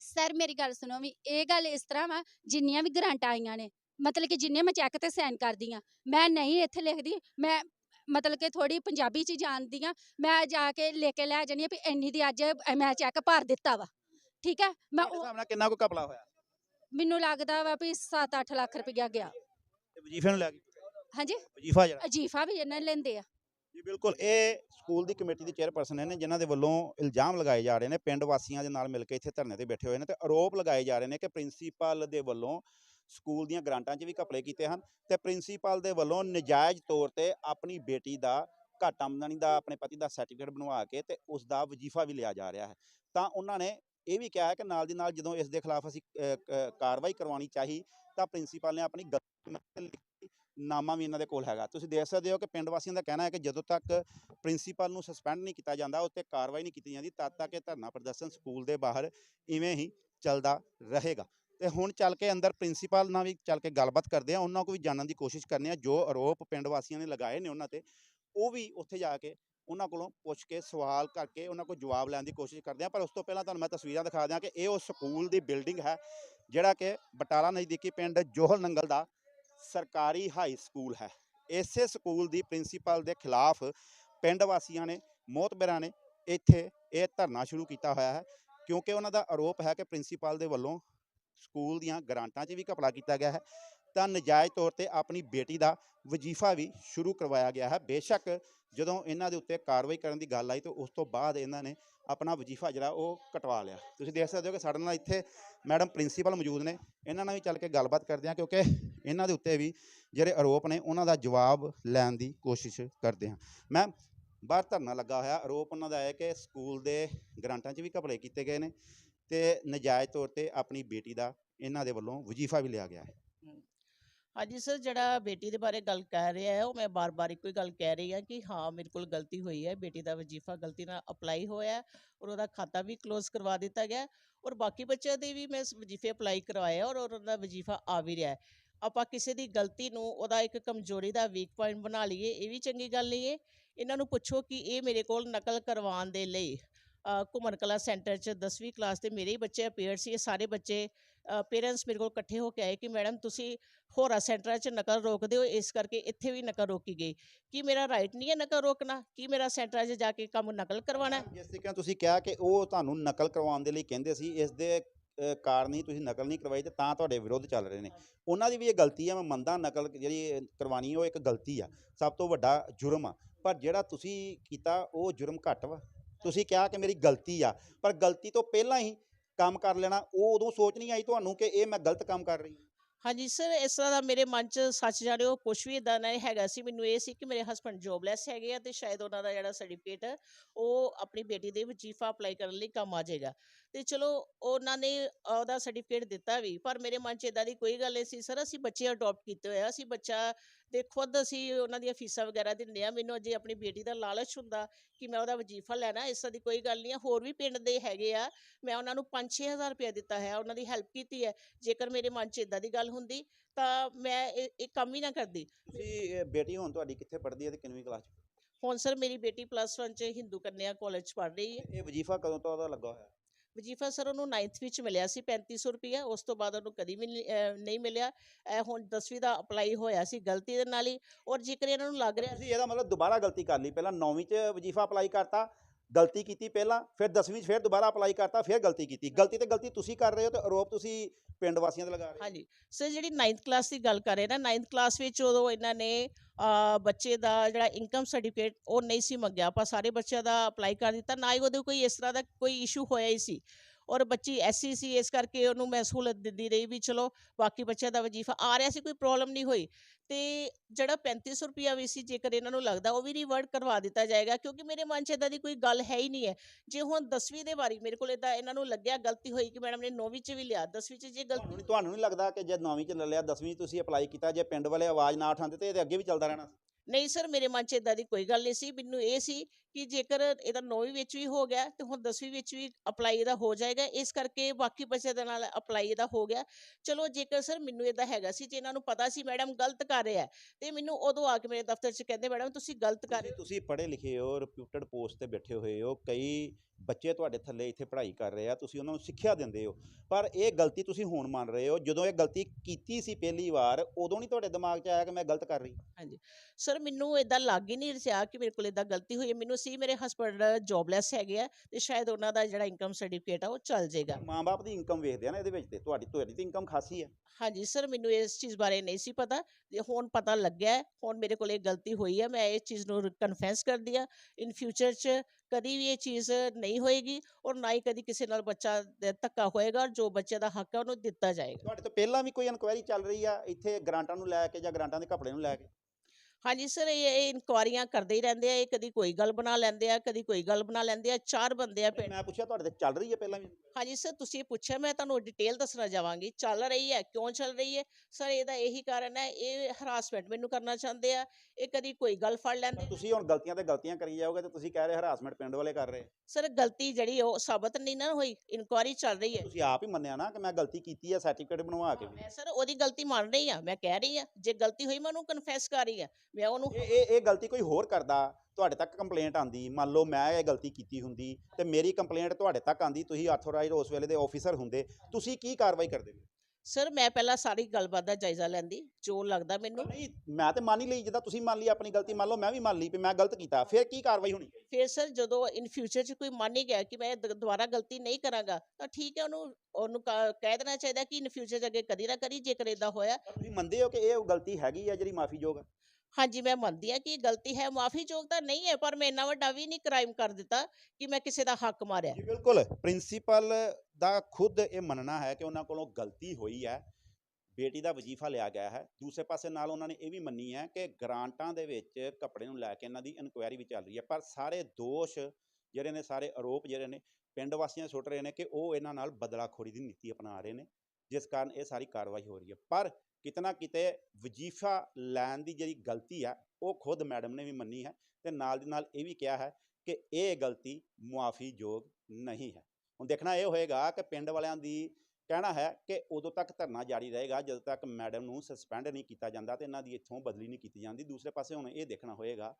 ਸਰ ਮੇਰੀ ਗੱਲ ਸੁਣੋ ਵੀ ਇਹ ਗੱਲ ਇਸ ਤਰ੍ਹਾਂ ਵਾ ਜਿੰਨੀਆਂ ਵੀ ਗ੍ਰਾਂਟਾਂ ਆਈਆਂ ਨੇ ਮਤਲਬ ਕਿ ਜਿੰਨੇ ਮੈਂ ਚੈੱਕ ਤੇ ਸਾਈਨ ਕਰਦੀ ਆ ਮੈਂ ਨਹੀਂ ਇੱਥੇ ਲਿਖਦੀ ਮੈਂ ਮਤਲਬ ਕਿ ਥੋੜੀ ਪੰਜਾਬੀ ਚ ਜਾਣਦੀ ਆ ਮੈਂ ਜਾ ਕੇ ਲੈ ਕੇ ਲੈ ਜਾਨੀ ਆ ਵੀ ਇੰਨੀ ਦੀ ਅੱਜ ਮੈਂ ਚੈੱਕ ਭਰ ਦਿੱਤਾ ਵਾ ਠੀਕ ਹੈ? ਮੈਂ ਉਹ- ਹਿਸਾਬ ਨਾਲ ਕਿੰਨਾ ਕੁ ਘਪਲਾ ਹੋਇਆ? ਮੈਨੂੰ ਲੱਗਦਾ ਵਾ ਵੀ 7-8 ਲੱਖ ਰੁਪਇਆ ਗਿਆ। ਤੇ ਵਜੀਫੇ ਨੂੰ ਲੈ ਕੇ? ਹਾਂਜੀ? ਵਜੀਫਾ ਜਿਹੜਾ? ਅਜੀਫਾ ਵੀ ਇਹਨਾਂ ਲੈਂਦੇ ਆ। ਜੀ ਬਿਲਕੁਲ। ਇਹ ਸਕੂਲ ਦੀ ਕਮੇਟੀ ਦੇ ਚੇਅਰਪਰਸਨ ਨੇ ਜਿਨ੍ਹਾਂ ਦੇ ਵੱਲੋਂ ਇਲਜ਼ਾਮ ਲਗਾਏ ਜਾ ਰਹੇ ਨੇ ਪਿੰਡ ਵਾਸੀਆਂ ਦੇ ਨਾਲ ਮਿਲ ਕੇ ਇੱਥੇ ਧਰਨੇ ਤੇ ਬੈਠੇ ਹੋਏ ਨੇ ਤੇ ਆਰੋਪ ਲਗਾਏ ਜਾ ਰਹੇ ਨੇ ਕਿ ਪ੍ਰਿੰਸੀਪਲ ਦੇ ਵੱਲੋਂ ਸਕੂਲ ਦੀਆਂ ਗ੍ਰਾਂਟਾਂ 'ਚ ਵੀ ਘਪਲੇ ਕੀਤੇ ਹਨ ਤੇ ਪ੍ਰਿੰਸੀਪਲ ਦੇ ਵੱਲੋਂ ਨਜਾਇਜ਼ ਤੌਰ ਤੇ ਆਪਣੀ ਬੇਟੀ ਦਾ ਘੱਟ ਆਮਦਨੀ ਦਾ, ਆਪਣੇ ਪਤੀ ਦਾ ਸਰਟੀਫਿਕੇਟ ਬਣਵਾ ਕੇ ਤੇ ਉਸ ਦਾ ਵਜੀਫਾ ਵੀ ਲਿਆ ਜਾ ਰਿਹਾ ਹੈ। ਤਾਂ ਉਹਨਾਂ ਨੇ ਇਹ ਵੀ ਕਿਹਾ ਹੈ ਕਿ ਨਾਲ ਦੀ ਨਾਲ ਜਦੋਂ ਇਸ ਦੇ ਖਿਲਾਫ ਅਸੀਂ ਕਾਰਵਾਈ ਕਰਵਾਉਣੀ ਚਾਹੀ ਤਾਂ ਪ੍ਰਿੰਸੀਪਲ ਨੇ ਆਪਣੀ ਗਲਤੀ ਨਾਮਾ ਵੀ ਇਹਨਾਂ ਦੇ ਕੋਲ ਹੈਗਾ। ਤੁਸੀਂ ਦੇਖ ਸਕਦੇ ਹੋ ਕਿ ਪਿੰਡ ਵਾਸੀਆਂ ਦਾ ਕਹਿਣਾ ਹੈ ਕਿ ਜਦੋਂ ਤੱਕ ਪ੍ਰਿੰਸੀਪਲ ਨੂੰ ਸਸਪੈਂਡ ਨਹੀਂ ਕੀਤਾ ਜਾਂਦਾ, ਉੱਤੇ ਕਾਰਵਾਈ ਨਹੀਂ ਕੀਤੀ ਜਾਂਦੀ, ਤਦ ਤੱਕ ਇਹ ਧਰਨਾ ਪ੍ਰਦਰਸ਼ਨ ਸਕੂਲ ਦੇ ਬਾਹਰ ਇਵੇਂ ਹੀ ਚੱਲਦਾ ਰਹੇਗਾ। ਤੇ ਹੁਣ ਚੱਲ ਕੇ ਅੰਦਰ ਪ੍ਰਿੰਸੀਪਲ ਨਾਲ ਵੀ ਚੱਲ ਕੇ ਗੱਲਬਾਤ ਕਰਦੇ ਆ, ਉਹਨਾਂ ਕੋਲ ਵੀ ਜਾਣਨ ਦੀ ਕੋਸ਼ਿਸ਼ ਕਰਨੇ ਆ, ਜੋ ਆਰੋਪ ਪਿੰਡ ਵਾਸੀਆਂ ਨੇ ਲਗਾਏ ਨੇ ਉਹਨਾਂ ਤੇ, ਉਹ ਵੀ ਉੱਥੇ ਜਾ ਕੇ ਉਹਨਾਂ ਕੋਲੋਂ ਪੁੱਛ ਕੇ ਸਵਾਲ ਕਰਕੇ ਉਹਨਾਂ ਕੋਲ ਜਵਾਬ ਲੈਣ ਦੀ ਕੋਸ਼ਿਸ਼ ਕਰਦੇ ਆ, ਪਰ ਉਸ ਤੋਂ ਪਹਿਲਾਂ ਤੁਹਾਨੂੰ ਮੈਂ ਤਸਵੀਰਾਂ ਦਿਖਾ ਦਿਆਂ ਕਿ ਇਹ ਉਹ ਸਕੂਲ ਦੀ ਬਿਲਡਿੰਗ ਹੈ, ਜਿਹੜਾ ਕਿ ਬਟਾਲਾ ਨਜ਼ਦੀਕੀ ਪਿੰਡ ਜੋਹਲ ਨੰਗਲ ਦਾ ਸਰਕਾਰੀ ਹਾਈ ਸਕੂਲ ਹੈ। ਇਸੇ ਸਕੂਲ ਦੀ ਪ੍ਰਿੰਸੀਪਲ ਦੇ ਖਿਲਾਫ ਪਿੰਡ ਵਾਸੀਆਂ ਨੇ, ਮੋਤਬਰਾਂ ਨੇ ਇੱਥੇ ਇਹ ਧਰਨਾ ਸ਼ੁਰੂ ਕੀਤਾ ਹੋਇਆ ਹੈ, ਕਿਉਂਕਿ ਉਹਨਾਂ ਦਾ ਆਰੋਪ ਹੈ ਕਿ ਪ੍ਰਿੰਸੀਪਲ ਦੇ ਵੱਲੋਂ ਸਕੂਲ ਦੀਆਂ ਗ੍ਰਾਂਟਾਂ 'ਚ ਵੀ ਘਪਲਾ ਕੀਤਾ ਗਿਆ ਹੈ, ਤਾਂ ਨਜਾਇਜ਼ ਤੌਰ ਤੇ ਆਪਣੀ ਬੇਟੀ ਦਾ ਵਜੀਫਾ ਵੀ ਸ਼ੁਰੂ ਕਰਵਾਇਆ ਗਿਆ ਹੈ। ਬੇਸ਼ੱਕ ਜਦੋਂ ਇਹਨਾਂ ਦੇ ਉੱਤੇ ਕਾਰਵਾਈ ਕਰਨ ਦੀ ਗੱਲ ਆਈ ਤਾਂ ਉਸ ਤੋਂ ਬਾਅਦ ਇਹਨਾਂ ਨੇ ਆਪਣਾ ਵਜੀਫਾ ਜਿਹੜਾ ਉਹ ਕਟਵਾ ਲਿਆ। ਤੁਸੀਂ ਦੇਖ ਸਕਦੇ ਹੋ ਕਿ ਸਾਡੇ ਨਾਲ ਇੱਥੇ ਮੈਡਮ ਪ੍ਰਿੰਸੀਪਲ ਮੌਜੂਦ ਨੇ। ਇਹਨਾਂ ਨਾਲ ਵੀ ਚੱਲ ਕੇ ਗੱਲਬਾਤ ਕਰਦੇ ਹਾਂ ਕਿਉਂਕਿ ਇਹਨਾਂ ਦੇ ਉੱਤੇ ਵੀ ਜਿਹੜੇ ਆਰੋਪ ਨੇ ਉਹਨਾਂ ਦਾ ਜਵਾਬ ਲੈਣ ਦੀ ਕੋਸ਼ਿਸ਼ ਕਰਦੇ ਹਾਂ। ਮੈਮ, ਬਾਹਰ ਧਰਨਾ ਲੱਗਾ ਹੋਇਆ। ਆਰੋਪ ਉਹਨਾਂ ਦਾ ਹੈ ਕਿ ਸਕੂਲ ਦੇ ਗ੍ਰਾਂਟਾਂ 'ਚ ਵੀ ਘਪਲੇ ਕੀਤੇ ਗਏ ਨੇ। ਤੇ ਨਜਾਇਜ਼ ਤੌਰ ਤੇ ਆਪਣੀ ਬੇਟੀ ਦਾ ਇਹਨਾਂ ਦੇ ਵੱਲੋਂ ਵਜੀਫਾ ਵੀ ਲਿਆ ਗਿਆ ਹੈ। ਹਾਂਜੀ ਸਰ, ਜਿਹੜਾ ਬੇਟੀ ਦੇ ਬਾਰੇ ਗੱਲ ਕਹਿ ਰਿਹਾ ਹੈ, ਉਹ ਮੈਂ ਬਾਰ-ਬਾਰ ਇੱਕੋ ਹੀ ਗੱਲ ਕਹਿ ਰਹੀ ਹਾਂ ਕਿ ਹਾਂ, ਮੇਰੇ ਕੋਲ ਗਲਤੀ ਹੋਈ ਹੈ, ਬੇਟੀ ਦਾ ਵਜੀਫਾ ਗਲਤੀ ਨਾਲ ਅਪਲਾਈ ਹੋਇਆ ਔਰ ਉਹਦਾ ਖਾਤਾ ਵੀ ਕਲੋਜ਼ ਕਰਵਾ ਦਿੱਤਾ ਗਿਆ ਔਰ ਬਾਕੀ ਬੱਚਿਆਂ ਦੇ ਵੀ ਮੈਂ ਵਜੀਫੇ ਅਪਲਾਈ ਕਰਵਾਏ ਆ ਔਰ ਉਹਨਾਂ ਦਾ ਵਜੀਫਾ ਆ ਵੀ ਰਿਹਾ ਹੈ। ਆਪਾਂ ਕਿਸੇ ਦੀ ਗਲਤੀ ਨੂੰ ਉਹਦਾ ਇੱਕ ਕਮਜ਼ੋਰੀ ਦਾ ਵੀਕ ਪੁਆਇੰਟ ਬਣਾ ਲਈਏ, ਇਹ ਵੀ ਚੰਗੀ ਗੱਲ ਨਹੀਂ ਹੈ। ਇਹਨਾਂ ਨੂੰ ਪੁੱਛੋ ਕਿ ਇਹ ਮੇਰੇ ਕੋਲ ਨਕਲ ਕਰਵਾਉਣ ਦੇ ਲਈ ਘੁੰਮਣ ਕਲਾ ਸੈਂਟਰ 'ਚ 10ਵੀਂ ਕਲਾਸ ਦੇ ਮੇਰੇ ਹੀ ਬੱਚੇ ਅਪੇਅਰ ਸੀ, ਇਹ ਸਾਰੇ ਬੱਚੇ ਪੇਰੈਂਟਸ ਮੇਰੇ ਕੋਲ ਇਕੱਠੇ ਹੋ ਕੇ ਆਏ ਕਿ ਮੈਡਮ, ਤੁਸੀਂ ਹੋਰਾਂ ਸੈਂਟਰਾਂ 'ਚ ਨਕਲ ਰੋਕਦੇ ਹੋ, ਇਸ ਕਰਕੇ ਇੱਥੇ ਵੀ ਨਕਲ ਰੋਕੀ ਗਈ। ਕੀ ਮੇਰਾ ਰਾਈਟ ਨਹੀਂ ਹੈ ਨਕਲ ਰੋਕਣਾ? ਕੀ ਮੇਰਾ ਸੈਂਟਰਾਂ 'ਚ ਜਾ ਕੇ ਕੰਮ ਨਕਲ ਕਰਵਾਉਣਾ? ਜਿਸ ਤਰੀਕੇ ਨਾਲ ਤੁਸੀਂ ਕਿਹਾ ਕਿ ਉਹ ਤੁਹਾਨੂੰ ਨਕਲ ਕਰਵਾਉਣ ਦੇ ਲਈ ਕਹਿੰਦੇ ਸੀ, ਇਸ ਦੇ ਕਾਰਨ ਹੀ ਤੁਸੀਂ ਨਕਲ ਨਹੀਂ ਕਰਵਾਈ ਤੇ ਤਾਂ ਤੁਹਾਡੇ ਵਿਰੋਧ ਚੱਲ ਰਹੇ ਨੇ। ਉਹਨਾਂ ਦੀ ਵੀ ਇਹ ਗਲਤੀ ਆ, ਮੈਂ ਮੰਨਦਾ ਨਕਲ ਜਿਹੜੀ ਇਹ ਕਰਵਾਉਣੀ ਉਹ ਇੱਕ ਗਲਤੀ ਆ। ਸਭ ਤੋਂ ਵੱਡਾ ਜੁਰਮ ਆ। ਪਰ ਜਿਹੜਾ ਤੁਸੀਂ ਕੀਤਾ, ਉਹ ਜੁਰਮ ਘੱਟ ਵਾ। ਤੁਸੀਂ ਕਿਹਾ ਕਿ ਮੇਰੀ ਗਲਤੀ ਆ, ਪਰ ਗਲਤੀ ਤੋਂ ਪਹਿਲਾਂ ਹੀ ਕੰਮ ਕਰ ਲੈਣਾ, ਉਹ ਉਦੋਂ ਸੋਚ ਨਹੀਂ ਆਈ ਤੁਹਾਨੂੰ ਕਿ ਇਹ ਮੈਂ ਗਲਤ ਕੰਮ ਕਰ ਰਹੀ ਹਾਂ। ਹਾਂਜੀ ਸਰ, ਇਸ ਤਰ੍ਹਾਂ ਦਾ ਮੇਰੇ ਮਨ 'ਚ ਸੱਚ ਜਾਣਿਓ ਕੁਝ ਵੀ ਇਦਾਂ ਨਹੀਂ ਹੈਗਾ ਸੀ, ਮੈਨੂੰ ਇਹ ਸੀ ਕਿ ਮੇਰੇ ਹਸਬੰਡ ਜੋਬਲੈਸ ਹੈਗੇ ਆ ਤੇ ਸ਼ਾਇਦ ਉਹਨਾਂ ਦਾ ਜਿਹੜਾ ਸਰਟੀਫਿਕੇਟ ਉਹ ਆਪਣੀ ਬੇਟੀ ਦੇ ਵਜੀਫਾ ਅਪਲਾਈ ਕਰਨ ਲਈ ਕੰਮ ਆ ਜਾਏਗਾ। ਤੇ ਚਲੋ, ਉਹਨਾਂ ਨੇ ਉਹਦਾ ਸਰਟੀਫਿਕੇਟ ਦਿੱਤਾ ਵੀ, ਪਰ ਮੇਰੇ ਮਨ 'ਚ ਇਦਾਂ ਦੀ ਕੋਈ ਗੱਲ ਨਹੀਂ ਸੀ, ਸਰ, ਅਸੀਂ ਬੱਚੇ ਅਡਾਪਟ ਕੀਤੇ ਹੋਏ ਆ, ਅਸੀਂ ਬੱਚਾ ਤੇ ਖੁਦ ਅਸੀਂ ਉਹਨਾਂ ਦੀਆਂ ਫੀਸਾਂ ਵਗੈਰਾ ਦਿੰਦੇ ਆ ਮੈਨੂੰ ਅਜੇ ਆਪਣੀ ਬੇਟੀ ਦਾ ਲਾਲਚ ਹੁੰਦਾ ਕਿ ਮੈਂ ਉਹਦਾ ਵਜੀਫਾ ਲੈਣਾ ਇਸ ਦੀ ਕੋਈ ਗੱਲ ਨਹੀਂ ਹੋਰ ਵੀ ਪਿੰਡ ਦੇ ਹੈਗੇ ਆ ਮੈਂ ਉਹਨਾਂ ਨੂੰ 5-6000 ਰੁਪਏ ਦਿੱਤਾ ਹੈ। ਉਹਨਾਂ ਦੀ ਹੈਲਪ ਕੀਤੀ ਹੈ। ਜੇਕਰ ਮੇਰੇ ਮਨ 'ਚ ਇਦਾਂ ਦੀ ਗੱਲ ਹੁੰਦੀ ਤਾਂ ਮੈਂ ਇਹ ਕੰਮ ਹੀ ਨਾ ਕਰਦੀ। ਤੁਸੀਂ ਬੇਟੀ ਹੁਣ ਤੁਹਾਡੀ ਕਿੱਥੇ ਪੜ੍ਹਦੀ ਹੈ ਤੇ ਕਿੰਨਵੀਂ ਕਲਾਸ 'ਚ? ਹੁਣ ਸਰ ਮੇਰੀ ਬੇਟੀ ਪਲੱਸ 1 ਚ ਹਿੰਦੂ ਕੰਨਿਆ ਕਾਲਜ ਪੜ੍ਹ ਰਹੀ ਹੈ। ਇਹ ਵਜੀਫਾ ਕਦੋਂ ਤੋਂ ਉਹਦਾ ਲੱਗਾ ਹੋਇਆ? ਵਜੀਫਾ ਸਰ ਉਹਨੂੰ 9th ਵਿੱਚ ਮਿਲਿਆ ਸੀ 3500 ਰੁਪਇਆ ਉਸ ਤੋਂ ਬਾਅਦ ਉਹਨੂੰ ਕਦੀ ਵੀ ਨਹੀਂ ਨਹੀਂ ਮਿਲਿਆ। ਇਹ ਹੁਣ 10ਵੀਂ ਦਾ ਅਪਲਾਈ ਹੋਇਆ ਸੀ ਗਲਤੀ ਦੇ ਨਾਲ ਹੀ। ਔਰ ਜੇਕਰ ਇਹਨਾਂ ਨੂੰ ਲੱਗ ਰਿਹਾ ਸੀ ਇਹਦਾ ਮਤਲਬ ਦੁਬਾਰਾ ਗਲਤੀ ਕਰ ਲਈ। ਪਹਿਲਾਂ 9ਵੀਂ ਚ ਵਜੀਫਾ ਅਪਲਾਈ ਕਰਤਾ ਗਲਤੀ ਕੀਤੀ ਪਹਿਲਾਂ, ਫਿਰ 10ਵੀਂ ਚ ਫਿਰ ਦੁਬਾਰਾ ਅਪਲਾਈ ਕਰਤਾ, ਫਿਰ ਗਲਤੀ ਕੀਤੀ। ਗਲਤੀ ਤੇ ਗਲਤੀ ਤੁਸੀਂ ਕਰ ਰਹੇ ਹੋ ਤੇ ਆਰੋਪ ਤੁਸੀਂ ਪਿੰਡ ਵਾਸੀਆਂ ਤੇ ਲਗਾ ਰਹੇ ਹੋ। ਹਾਂਜੀ। ਸਰ, ਜਿਹੜੀ 9th ਕਲਾਸ ਦੀ ਗੱਲ ਕਰ ਰਹੇ ਨਾ 9th ਕਲਾਸ ਵਿੱਚ ਉਦੋਂ ਇਹਨਾਂ ਨੇ ਬੱਚੇ ਦਾ ਜਿਹੜਾ ਇਨਕਮ ਸਰਟੀਫਿਕੇਟ ਉਹ ਨਹੀਂ ਸੀ ਮੰਗਿਆ। ਆਪਾਂ ਸਾਰੇ ਬੱਚਿਆਂ ਦਾ ਅਪਲਾਈ ਕਰ ਦਿੱਤਾ। ਨਾ ਹੀ ਉਹਦੇ ਕੋਈ ਇਸ ਤਰ੍ਹਾਂ ਦਾ ਕੋਈ ਇਸ਼ੂ ਹੋਇਆ ਹੀ ਸੀ। ਔਰ ਬੱਚੀ ਐਸਸੀ ਸੀ, ਇਸ ਕਰਕੇ ਉਹਨੂੰ ਮੈਂ ਸਹੂਲਤ ਦਿੰਦੀ ਰਹੀ ਵੀ ਚਲੋ, ਬਾਕੀ ਬੱਚਿਆਂ ਦਾ ਵਜੀਫਾ ਆ ਰਿਹਾ ਸੀ, ਕੋਈ ਪ੍ਰੋਬਲਮ ਨਹੀਂ ਹੋਈ। ਤੇ ਜਿਹੜਾ 3500 ਰੁਪਿਆ ਵੀ ਸੀ, ਜੇਕਰ ਇਹਨਾਂ ਨੂੰ ਲੱਗਦਾ, ਉਹ ਵੀ ਰਿਵਰਟ ਕਰਵਾ ਦਿੱਤਾ ਜਾਏਗਾ, ਕਿਉਂਕਿ ਮੇਰੇ ਮਨ 'ਚ ਇਦਾਂ ਦੀ ਕੋਈ ਗੱਲ ਹੈ ਹੀ ਨਹੀਂ ਹੈ। ਜੇ ਹੁਣ 10ਵੀਂ ਦੇ ਵਾਰੀ ਮੇਰੇ ਕੋਲ ਇਦਾਂ ਇਹਨਾਂ ਨੂੰ ਲੱਗਿਆ ਗਲਤੀ ਹੋਈ ਕਿ ਮੈਡਮ ਨੇ 9ਵੀਂ 'ਚ ਵੀ ਲਿਆ 10ਵੀਂ 'ਚ ਜੇ ਗਲਤੀ ਤੁਹਾਨੂੰ ਨਹੀਂ ਲੱਗਦਾ ਕਿ ਜੇ 9ਵੀਂ ਚ ਲੈ ਲਿਆ 10ਵੀਂ ਤੁਸੀਂ ਅਪਲਾਈ ਕੀਤਾ, ਜੇ ਪਿੰਡ ਵਾਲੇ ਆਵਾਜ਼ ਨਾ ਉਠਾਉਂਦੇ ਤੇ ਇਹਦੇ ਅੱਗੇ ਵੀ ਚੱਲਦਾ ਰਹਿਣਾ ਨਹੀਂ ਸਰ ਮੇਰੇ ਮਨ 'ਚ ਇਦਾਂ ਦੀ ਕੋਈ ਗੱਲ ਨਹੀਂ ਸੀ। ਮੈਨੂੰ ਇਹ ਸੀ ਕਿ ਜੇਕਰ ਇਹਦਾ 9ਵੀਂ ਵਿੱਚ ਵੀ ਹੋ ਗਿਆ ਤੇ ਹੁਣ 10ਵੀਂ ਵਿੱਚ ਵੀ ਅਪਲਾਈ ਇਹਦਾ ਹੋ ਜਾਏਗਾ ਇਸ ਕਰਕੇ ਬਾਕੀ ਬੱਚਿਆਂ ਦੇ ਨਾਲ ਅਪਲਾਈ ਇਹਦਾ ਹੋ ਗਿਆ। ਚਲੋ ਜੇਕਰ ਸਰ ਮੈਨੂੰ ਇਹਦਾ ਹੈਗਾ ਸੀ ਜੇ ਇਹਨਾਂ ਨੂੰ ਪਤਾ ਸੀ ਮੈਡਮ ਗਲਤ ਕਰ ਰਿਹਾ ਹੈ, ਤੇ ਮੈਨੂੰ ਉਦੋਂ ਆ ਕੇ ਮੇਰੇ ਦਫ਼ਤਰ 'ਚ ਕਹਿੰਦੇ ਮੈਡਮ ਤੁਸੀਂ ਗਲਤ ਕਰ ਰਹੇ ਤੁਸੀਂ ਹੋ। ਤੁਸੀਂ ਪੜ੍ਹੇ ਲਿਖੇ ਹੋ ਰਿਪਿਊਟਡ ਪੋਸਟ ਤੇ ਬੈਠੇ ਹੋਏ ਹੋ ਕਈ ਬੱਚੇ ਤੁਹਾਡੇ ਥੱਲੇ ਇੱਥੇ ਪੜ੍ਹਾਈ ਕਰ ਰਹੇ ਆ ਤੁਸੀਂ ਉਹਨਾਂ ਨੂੰ ਸਿੱਖਿਆ ਦਿੰਦੇ ਹੋ। ਪਰ ਇਹ ਗਲਤੀ ਤੁਸੀਂ ਹੁਣ ਮੰਨ ਰਹੇ ਹੋ ਜਦੋਂ ਇਹ ਗਲਤੀ ਕੀਤੀ ਸੀ ਪਹਿਲੀ ਵਾਰ ਉਦੋਂ ਨਹੀਂ ਤੁਹਾਡੇ ਦਿਮਾਗ 'ਚ ਆਇਆ ਕਿ ਮੈਂ ਗਲਤ ਕਰ ਰਹੀ? ਸਰ ਮੈਨੂੰ ਇਦਾਂ ਲੱਗ ਹੀ ਨਹੀਂ ਰਿਹਾ ਕਿ ਮੇਰੇ ਕੋਲ ਇਦਾਂ ਗਲਤੀ ਹੋਈ ਹੈ। ਮੈਨੂੰ ਸੀ ਮੇਰੇ ਹਸਬੰਡ ਜੌਬਲੈਸ ਹੈਗੇ ਆ ਤੇ ਸ਼ਾਇਦ ਉਹਨਾਂ ਦਾ ਜਿਹੜਾ ਇਨਕਮ ਸਰਟੀਫਿਕੇਟ ਆ ਉਹ ਚੱਲ ਜਾਏਗਾ ਮਾਂ-ਬਾਪ ਦੀ ਇਨਕਮ ਵੇਖਦੇ ਆ ਨਾ ਇਹਦੇ ਵਿੱਚ ਤੇ ਤੁਹਾਡੀ ਤੁਹਾਡੀ ਤੇ ਇਨਕਮ ਖਾਸੀ ਹੈ ਹਾਂਜੀ ਸਰ ਮੈਨੂੰ ਇਸ ਚੀਜ਼ ਬਾਰੇ ਨਹੀਂ ਸੀ ਪਤਾ। ਤੇ ਹੁਣ ਪਤਾ ਲੱਗਿਆ ਹੁਣ ਮੇਰੇ ਕੋਲ ਇਹ ਗਲਤੀ ਹੋਈ ਹੈ ਮੈਂ ਇਸ ਚੀਜ਼ ਨੂੰ ਕਨਫੈਸ ਕਰਦੀ ਆ। ਇਨ ਫਿਊਚਰ 'ਚ ਕਦੀ ਵੀ ਇਹ ਚੀਜ਼ ਨਹੀਂ ਹੋਏਗੀ ਔਰ ਨਾ ਹੀ ਕਦੀ ਕਿਸੇ ਨਾਲ ਬੱਚਾ ਧੱਕਾ ਹੋਏਗਾ ਔਰ ਜੋ ਬੱਚੇ ਦਾ ਹੱਕ ਹੈ ਉਹਨੂੰ ਦਿੱਤਾ ਜਾਏਗਾ। ਤੁਹਾਡੇ ਤੋਂ ਪਹਿਲਾਂ ਵੀ ਕੋਈ ਇਨਕੁਆਇਰੀ ਚੱਲ ਰਹੀ ਆ ਇੱਥੇ ਗ੍ਰਾਂਟਾਂ ਨੂੰ ਲੈ ਕੇ ਜਾਂ ਗ੍ਰਾਂਟਾਂ ਦੇ ਘਪਲੇ ਨੂੰ ਲੈ ਕੇ? ਹਾਂਜੀ ਸਰ ਇਹ ਇਨਕੁਆਰੀਆਂ ਕਰਦੇ ਹੀ ਰਹਿੰਦੇ ਆ ਇਹ ਕਦੀ ਕੋਈ ਗੱਲ ਬਣਾ ਲੈਂਦੇ ਆ ਕਦੀ ਕੋਈ ਗੱਲ ਬਣਾ ਲੈਂਦੇ ਆ ਚਾਰ ਬੰਦੇ ਆ ਪਿੰਡ ਮੈਂ ਪੁੱਛਿਆ ਤੁਹਾਡੇ ਤੇ ਚੱਲ ਰਹੀ ਹੈ ਪਹਿਲਾਂ ਵੀ? ਹਾਂਜੀ ਸਰ ਤੁਸੀਂ ਪੁੱਛਿਆ ਮੈਂ ਤੁਹਾਨੂੰ ਡਿਟੇਲ ਦੱਸਣਾ ਚਾਹਾਂਗੀ ਚੱਲ ਰਹੀ ਹੈ ਕਿਉਂ ਚੱਲ ਰਹੀ ਹੈ? ਸਰ ਇਹਦਾ ਇਹੀ ਕਾਰਨ ਹੈ ਇਹ ਹਰਾਸਮੈਂਟ ਮੈਨੂੰ ਕਰਨਾ ਚਾਹੁੰਦੇ ਆ ਇਹ ਕਦੀ ਕੋਈ ਗੱਲ ਫੜ ਲੈਂਦੇ ਤੁਸੀਂ ਹੁਣ ਗਲਤੀਆਂ ਤੇ ਗਲਤੀਆਂ ਕਰੀ ਜਾਓਗੇ ਤੇ ਤੁਸੀਂ ਕਹਿ ਰਹੇ ਹਰਾਸਮੈਂਟ ਪਿੰਡ ਵਾਲੇ ਕਰ ਰਹੇ ਸਰ ਗਲਤੀ ਜਿਹੜੀ ਉਹ ਸਾਬਤ ਨਹੀਂ ਨਾ ਹੋਈ ਇਨਕੁਆਰੀ ਚੱਲ ਰਹੀ ਹੈ। ਤੁਸੀਂ ਆਪ ਹੀ ਮੰਨਿਆ ਨਾ ਕਿ ਮੈਂ ਗਲਤੀ ਕੀਤੀ ਹੈ ਸਰਟੀਫਿਕੇਟ ਬਣਵਾ ਕੇ ਮੈਂ ਸਰ ਉਹਦੀ ਗਲਤੀ ਮੰਨ ਰਹੀ ਆ ਮੈਂ ਕਹਿ ਰਹੀ ਆ ਜੇ ਗਲਤੀ ਹੋਈ ਮੈਂ ਉਹਨੂੰ ਕਨਫੈਸ ਕਰ ਰਹੀ ਆ ਮੈਂ ਉਹਨੂੰ ਇਹ ਇਹ ਇਹ ਗਲਤੀ ਕੋਈ ਹੋਰ ਕਰਦਾ ਤੁਹਾਡੇ ਤੱਕ ਕੰਪਲੇਂਟ ਆਂਦੀ ਮੰਨ ਲਓ ਮੈਂ ਇਹ ਗਲਤੀ ਕੀਤੀ ਹੁੰਦੀ ਤੇ ਮੇਰੀ ਕੰਪਲੇਂਟ ਤੁਹਾਡੇ ਤੱਕ ਆਂਦੀ ਤੁਸੀਂ ਆਥੋਰਾਈਜ਼ਡ ਉਸ ਵੇਲੇ ਦੇ ਆਫੀਸਰ ਹੁੰਦੇ ਤੁਸੀਂ ਕੀ ਕਾਰਵਾਈ ਕਰਦੇ ਸਰ ਮੈਂ ਪਹਿਲਾਂ ਸਾਰੀ ਗੱਲਬਾਤ ਦਾ ਜਾਇਜ਼ਾ ਲੈਂਦੀ ਜੋ ਲੱਗਦਾ ਮੈਨੂੰ। ਨਹੀਂ ਮੈਂ ਤੇ ਮੰਨ ਹੀ ਲਈ ਜਿੱਦਾਂ ਤੁਸੀਂ ਮੰਨ ਲਈ ਆਪਣੀ ਗਲਤੀ ਮੰਨ ਲਓ ਮੈਂ ਵੀ ਮੰਨ ਲਈ ਵੀ ਮੈਂ ਗਲਤ ਕੀਤਾ ਫਿਰ ਕੀ ਕਾਰਵਾਈ ਹੋਣੀ ਫਿਰ ਸਰ ਜਦੋਂ ਇਨ ਫਿਊਚਰ 'ਚ ਕੋਈ ਮੰਨ ਹੀ ਗਿਆ ਕਿ ਮੈਂ ਦ- ਦੁਬਾਰਾ ਗਲਤੀ ਨਹੀਂ ਕਰਾਂਗਾ ਤਾਂ ਠੀਕ ਹੈ ਉਹਨੂੰ ਉਹਨੂੰ ਕ- ਕਹਿ ਦੇਣਾ ਚਾਹੀਦਾ ਕਿ ਇਨ ਫਿਊਚਰ 'ਚ ਅੱਗੇ ਕਦੀ ਨਾ ਕਰੀ ਜੇਕਰ ਇਦਾਂ ਹੋਇਆ। ਤੁਸੀਂ ਮੰਨਦੇ ਹੋ ਕਿ ਇਹ ਗਲਤੀ ਹੈਗੀ ਹੈ ਜਿਹੜੀ ਮਾਫੀਯੋਗ ਹੈ ਹਾਂਜੀ, ਮੈਂ ਮੰਨਦੀ ਆ ਕਿ ਇਹ ਗਲਤੀ ਹੈ ਮਾਫੀਯੋਗ ਤਾਂ ਨਹੀਂ ਹੈ, ਪਰ ਮੈਂ ਇੰਨਾ ਵੱਡਾ ਵੀ ਨਹੀਂ ਕ੍ਰਾਈਮ ਕਰ ਦਿੱਤਾ ਕਿ ਮੈਂ ਕਿਸੇ ਦਾ ਹੱਕ ਮਾਰਿਆ। ਜੀ, ਬਿਲਕੁਲ। ਪ੍ਰਿੰਸੀਪਲ ਦਾ ਖੁਦ ਇਹ ਮੰਨਣਾ ਹੈ ਕਿ ਉਹਨਾਂ ਕੋਲੋਂ ਗਲਤੀ ਹੋਈ ਹੈ, ਬੇਟੀ ਦਾ ਵਜ਼ੀਫਾ ਲਿਆ ਗਿਆ ਹੈ। ਦੂਸਰੇ ਪਾਸੇ ਨਾਲ ਉਹਨਾਂ ਨੇ ਇਹ ਵੀ ਮੰਨੀ ਹੈ ਕਿ ਗ੍ਰਾਂਟਾਂ ਦੇ ਵਿੱਚ ਕੱਪੜੇ ਨੂੰ ਲੈ ਕੇ ਇਹਨਾਂ ਦੀ ਇਨਕੁਆਇਰੀ ਵੀ ਚੱਲ ਰਹੀ ਹੈ, ਪਰ ਸਾਰੇ ਦੋਸ਼ ਜਿਹੜੇ ਨੇ, ਸਾਰੇ ਆਰੋਪ ਜਿਹੜੇ ਨੇ, ਪਿੰਡ ਵਾਸੀਆਂ ਸੁੱਟ ਰਹੇ ਨੇ ਕਿ ਉਹ ਇਹਨਾਂ ਨਾਲ ਬਦਲਾਖੋਰੀ ਦੀ ਨੀਤੀ ਅਪਣਾ ਰਹੇ ਨੇ, ਜਿਸ ਕਾਰਨ ਇਹ ਸਾਰੀ ਕਾਰਵਾਈ ਹੋ ਰਹੀ ਹੈ। ਪਰ ਕਿਤਨਾ ਕਿਤੇ ਵਜ਼ੀਫਾ ਲੈਣ ਦੀ ਜਿਹੜੀ ਗਲਤੀ ਹੈ ਉਹ ਖੁਦ ਮੈਡਮ ਨੇ ਵੀ ਮੰਨੀ ਹੈ ਤੇ ਨਾਲ ਦੀ ਨਾਲ ਇਹ ਵੀ ਕਿਹਾ ਹੈ ਕਿ ਇਹ ਗਲਤੀ ਮੁਆਫੀਯੋਗ ਨਹੀਂ ਹੈ। ਹੁਣ ਦੇਖਣਾ ਇਹ ਹੋਏਗਾ ਕਿ ਪਿੰਡ ਵਾਲਿਆਂ ਦੀ ਕਹਿਣਾ ਹੈ ਕਿ ਉਦੋਂ ਤੱਕ ਧਰਨਾ ਜਾਰੀ ਰਹੇਗਾ, ਜਦੋਂ ਤੱਕ ਮੈਡਮ ਨੂੰ ਸਸਪੈਂਡ ਨਹੀਂ ਕੀਤਾ ਜਾਂਦਾ ਤੇ ਇਹਨਾਂ ਦੀ ਇੱਥੋਂ ਬਦਲੀ ਨਹੀਂ ਕੀਤੀ ਜਾਂਦੀ। ਦੂਸਰੇ ਪਾਸੇ ਹੁਣ ਇਹ ਦੇਖਣਾ ਹੋਏਗਾ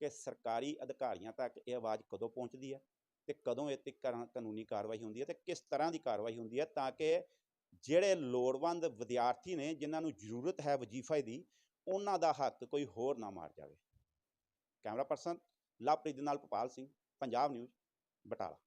ਕਿ ਸਰਕਾਰੀ ਅਧਿਕਾਰੀਆਂ ਤੱਕ ਇਹ ਆਵਾਜ਼ ਕਦੋਂ ਪਹੁੰਚਦੀ ਹੈ ਤੇ ਕਦੋਂ ਇਹ ਤੇ ਕਰਾਂ- ਕਾਨੂੰਨੀ ਕਾਰਵਾਈ ਹੁੰਦੀ ਹੈ ਤੇ ਕਿਸ ਤਰ੍ਹਾਂ ਦੀ ਕਾਰਵਾਈ ਹੁੰਦੀ ਹੈ ਤਾਂ ਕਿ ਜਿਹੜੇ ਲੋੜਵੰਦ ਵਿਦਿਆਰਥੀ ਨੇ, ਜਿਨ੍ਹਾਂ ਨੂੰ ਜ਼ਰੂਰਤ ਹੈ ਵਜ਼ੀਫੇ ਦੀ, ਉਹਨਾਂ ਦਾ ਹੱਕ ਕੋਈ ਹੋਰ ਨਾ ਮਾਰ ਜਾਵੇ। ਕੈਮਰਾ ਪਰਸਨ ਲਵਪ੍ਰੀਤ ਦੇ ਨਾਲ ਭੋਪਾਲ ਸਿੰਘ, ਪੰਜਾਬ ਨਿਊਜ਼, ਬਟਾਲਾ।